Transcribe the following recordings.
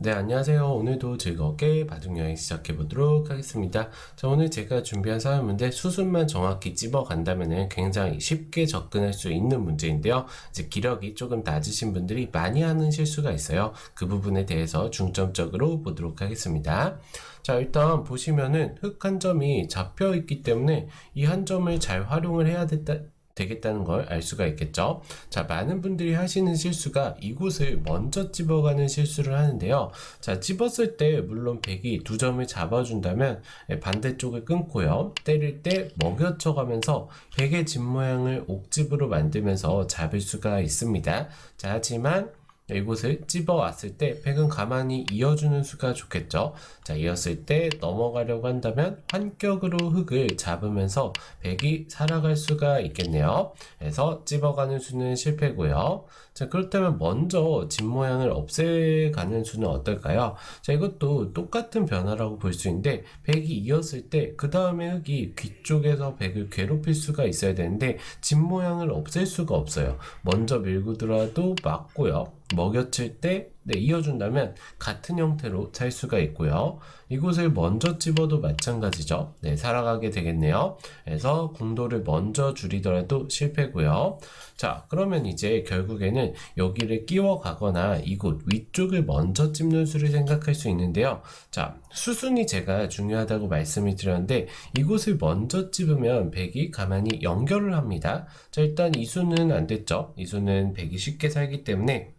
네, 안녕하세요. 오늘도 즐겁게 바둑여행 시작해 보도록 하겠습니다. 자, 오늘 제가 준비한 사연 문제 수순만 정확히 찝어 간다면 굉장히 쉽게 접근할 수 있는 문제인데요. 이제 기력이 조금 낮으신 분들이 많이 하는 실수가 있어요. 그 부분에 대해서 중점적으로 보도록 하겠습니다. 자, 일단 보시면은 흙한 점이 잡혀 있기 때문에 이 한 점을 잘 활용을 해야 됐다. 되겠다는 걸 알 수가 있겠죠. 자, 많은 분들이 하시는 실수가 이곳을 먼저 집어가는 실수를 하는데요. 자, 집었을 때 물론 백이 두 점을 잡아준다면 예, 반대쪽을 끊고요. 때릴 때 먹여쳐 가면서 백의 집 모양을 옥집으로 만들면서 잡을 수가 있습니다. 자, 하지만 이곳을 찝어 왔을 때 백은 가만히 이어주는 수가 좋겠죠. 자, 이었을 때 넘어가려고 한다면 환격으로 흙을 잡으면서 백이 살아갈 수가 있겠네요. 그래서 찝어가는 수는 실패고요. 자, 그렇다면 먼저 집 모양을 없애가는 수는 어떨까요? 자, 이것도 똑같은 변화라고 볼 수 있는데 백이 이었을 때 그 다음에 흙이 귀 쪽에서 백을 괴롭힐 수가 있어야 되는데 집 모양을 없앨 수가 없어요. 먼저 밀고 들어와도 맞고요. 먹여칠 때 네, 이어준다면 같은 형태로 찰 수가 있고요. 이곳을 먼저 집어도 마찬가지죠. 네, 살아가게 되겠네요. 그래서 궁도를 먼저 줄이더라도 실패고요. 자, 그러면 이제 결국에는 여기를 끼워 가거나 이곳 위쪽을 먼저 찝는 수를 생각할 수 있는데요. 자, 수순이 제가 중요하다고 말씀을 드렸는데 이곳을 먼저 찝으면 백이 가만히 연결을 합니다. 자, 일단 이 수는 안 됐죠. 이 수는 백이 쉽게 살기 때문에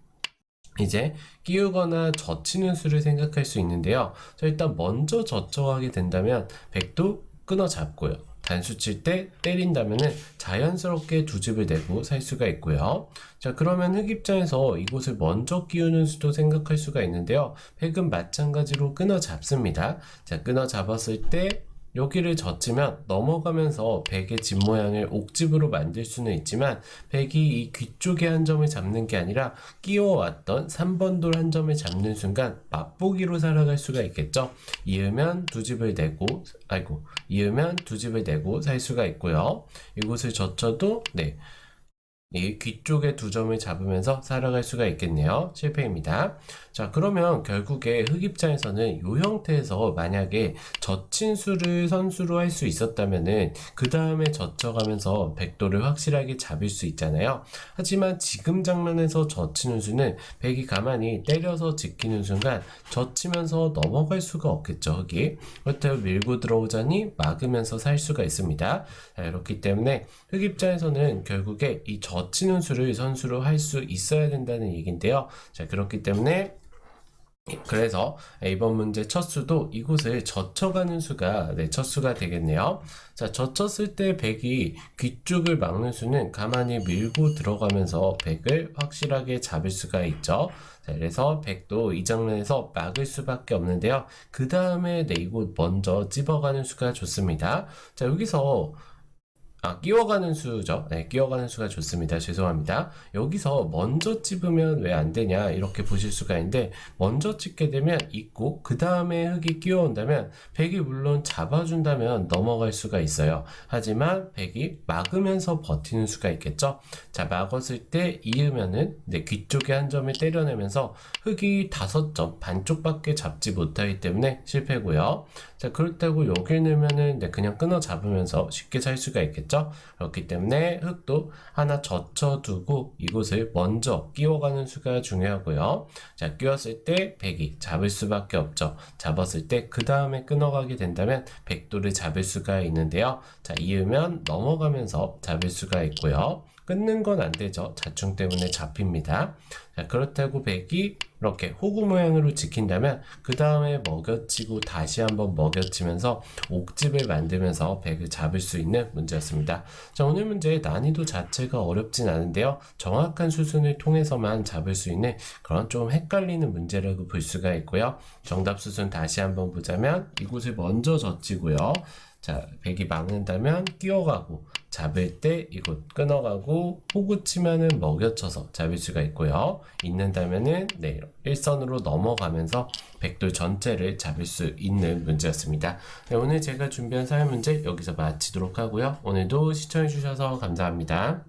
이제 끼우거나 젖히는 수를 생각할 수 있는데요. 자, 일단 먼저 젖혀가게 된다면 백도 끊어 잡고요. 단수 칠 때 때린다면은 자연스럽게 두 집을 내고 살 수가 있고요. 자, 그러면 흑 입장에서 이곳을 먼저 끼우는 수도 생각할 수가 있는데요. 백은 마찬가지로 끊어 잡습니다. 자, 끊어 잡았을 때 여기를 젖히면 넘어가면서 백의 집 모양을 옥집으로 만들 수는 있지만 백이 이 귀 쪽에 한 점을 잡는 게 아니라 끼워왔던 3번 돌 한 점을 잡는 순간 맛보기로 살아갈 수가 있겠죠. 이으면 두 집을 내고 아이고 이으면 두 집을 내고 살 수가 있고요. 이곳을 젖혀도 네. 이귀 쪽에 두 점을 잡으면서 살아갈 수가 있겠네요. 실패입니다. 자, 그러면 결국에 흑 입장에서는 이 형태에서 만약에 젖힌 수를 선수로 할 수 있었다면은 그 다음에 젖혀가면서 백도를 확실하게 잡을 수 있잖아요. 하지만 지금 장면에서 젖히는 수는 백이 가만히 때려서 지키는 순간 젖히면서 넘어갈 수가 없겠죠, 흑이. 그렇다면 밀고 들어오자니 막으면서 살 수가 있습니다. 자, 이렇기 때문에 흑 입장에서는 결국에 이젖 히는 수를 선수로 할 수 있어야 된다는 얘기인데요. 자, 그렇기 때문에 그래서 이번 문제 첫 수도 이곳을 젖혀가는 수가 네, 첫 수가 되겠네요. 자, 젖혔을 때 백이 귀 쪽을 막는 수는 가만히 밀고 들어가면서 백을 확실하게 잡을 수가 있죠. 자, 그래서 백도 이 장면에서 막을 수밖에 없는데요. 그 다음에 네, 이곳 먼저 찝어가는 수가 좋습니다. 자, 여기서 아, 끼워가는 수죠. 네, 끼워가는 수가 좋습니다. 죄송합니다. 여기서 먼저 찝으면 왜 안 되냐, 이렇게 보실 수가 있는데, 먼저 찝게 되면 있고, 그 다음에 흙이 끼워온다면, 백이 물론 잡아준다면 넘어갈 수가 있어요. 하지만 백이 막으면서 버티는 수가 있겠죠. 자, 막았을 때 이으면은, 네, 귀 쪽에 한 점을 때려내면서, 흙이 다섯 점, 반쪽밖에 잡지 못하기 때문에 실패고요. 자, 그렇다고 여길 넣으면은, 네, 그냥 끊어 잡으면서 쉽게 살 수가 있겠죠. 그렇기 때문에 흙도 하나 젖혀두고 이곳을 먼저 끼워가는 수가 중요하고요. 자, 끼웠을 때 백이 잡을 수밖에 없죠. 잡았을 때 그 다음에 끊어가게 된다면 백도를 잡을 수가 있는데요. 자, 이으면 넘어가면서 잡을 수가 있고요. 끊는 건 안 되죠. 자충 때문에 잡힙니다. 자, 그렇다고 백이 이렇게 호구 모양으로 지킨다면 그 다음에 먹여치고 다시 한번 먹여치면서 옥집을 만들면서 백을 잡을 수 있는 문제였습니다. 자, 오늘 문제의 난이도 자체가 어렵진 않은데요. 정확한 수순을 통해서만 잡을 수 있는 그런 좀 헷갈리는 문제라고 볼 수가 있고요. 정답 수순 다시 한번 보자면 이곳을 먼저 젖히고요. 자, 백이 막는다면 끼어가고 잡을 때 이곳 끊어가고 호구 치면은 먹여쳐서 잡을 수가 있고요. 있는다면은 네, 일선으로 넘어가면서 백돌 전체를 잡을 수 있는 문제였습니다. 네, 오늘 제가 준비한 사연 문제 여기서 마치도록 하고요. 오늘도 시청해 주셔서 감사합니다.